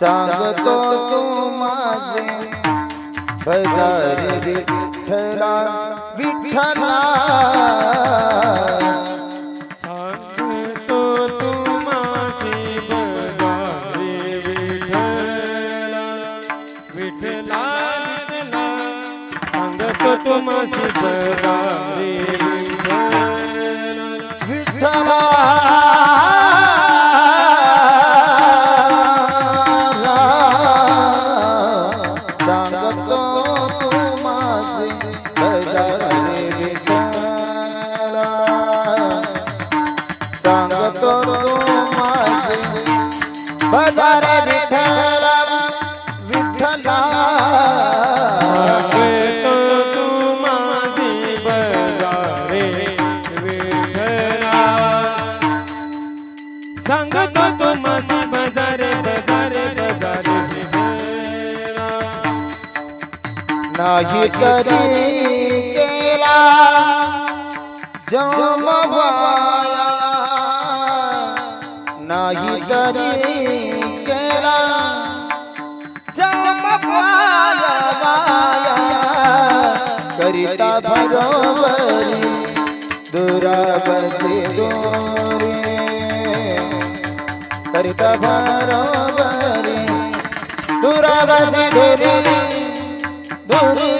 सांगतो तू माझे बजारे विठ्ठला विठ्ठला. सांगतो तू माझे बजारे विठ्ठला विठ्ठला विठ्ठला. सांगतो तू माझे बजारे विठ्ठला. विठ्ठला. नाही तरी केला जमवाया नाही तरी केला. जम करिता भगवरी दुरागसे दोरे. करिता बरोबरी दुरागसे दोरे दोरे.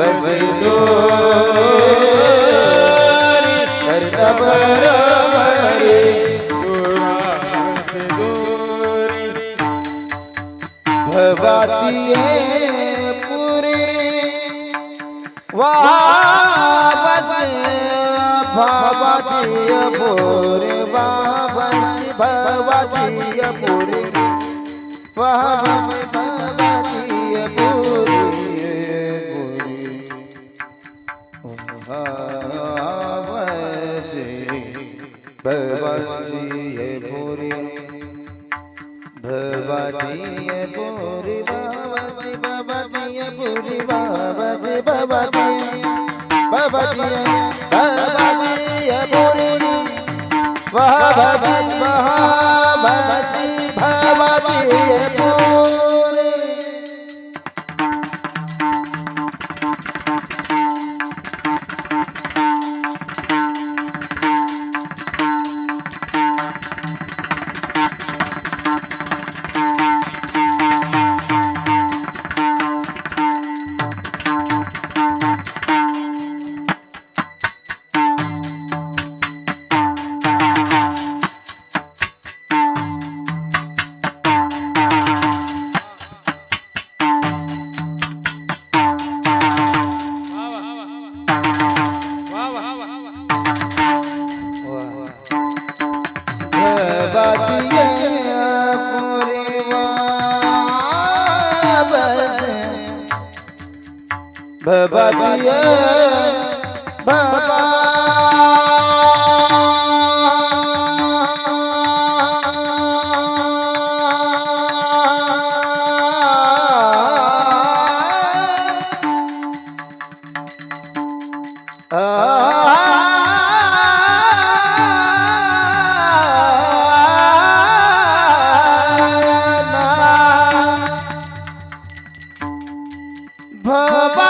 बसतो भवाची ये पुरी वाबस भावाची ये पुरी वाबस भवाची ये पुरी वाबस भवाची ભજીએ ભજીએ પૂરી વહ भवाजी ये भवाजी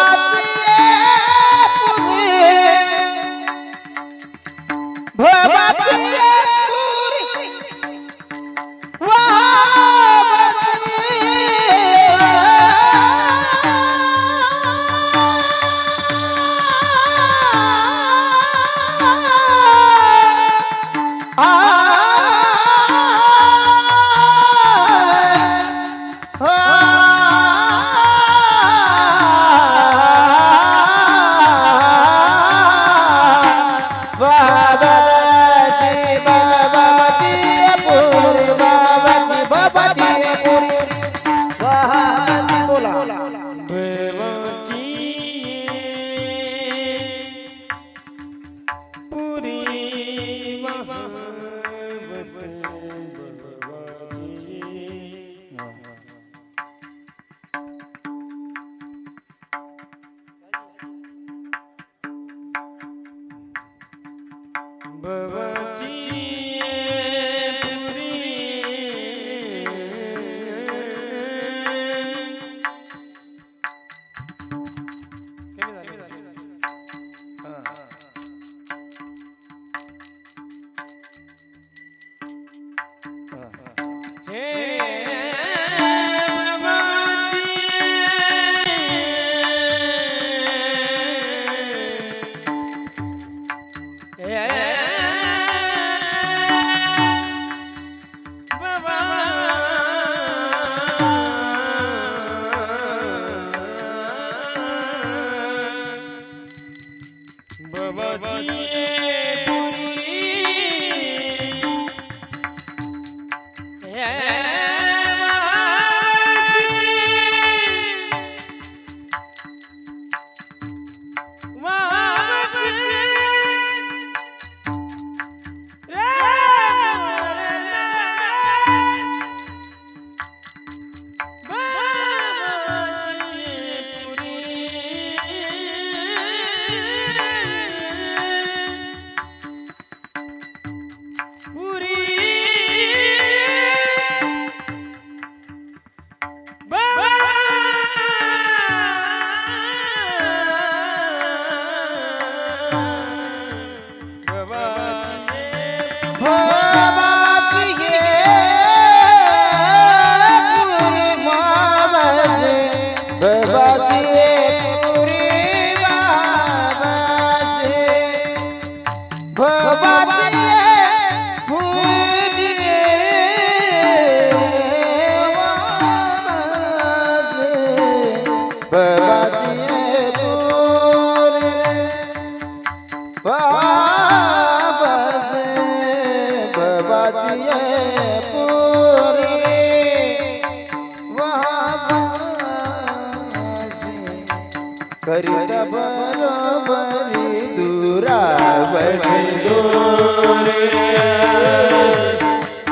파이팅!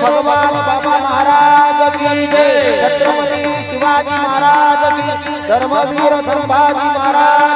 ભગવાન બાબા મહારાજ છત્રપતિ શિવાજી મહારાજ ધર્મવીર સંભાજી મહારાજ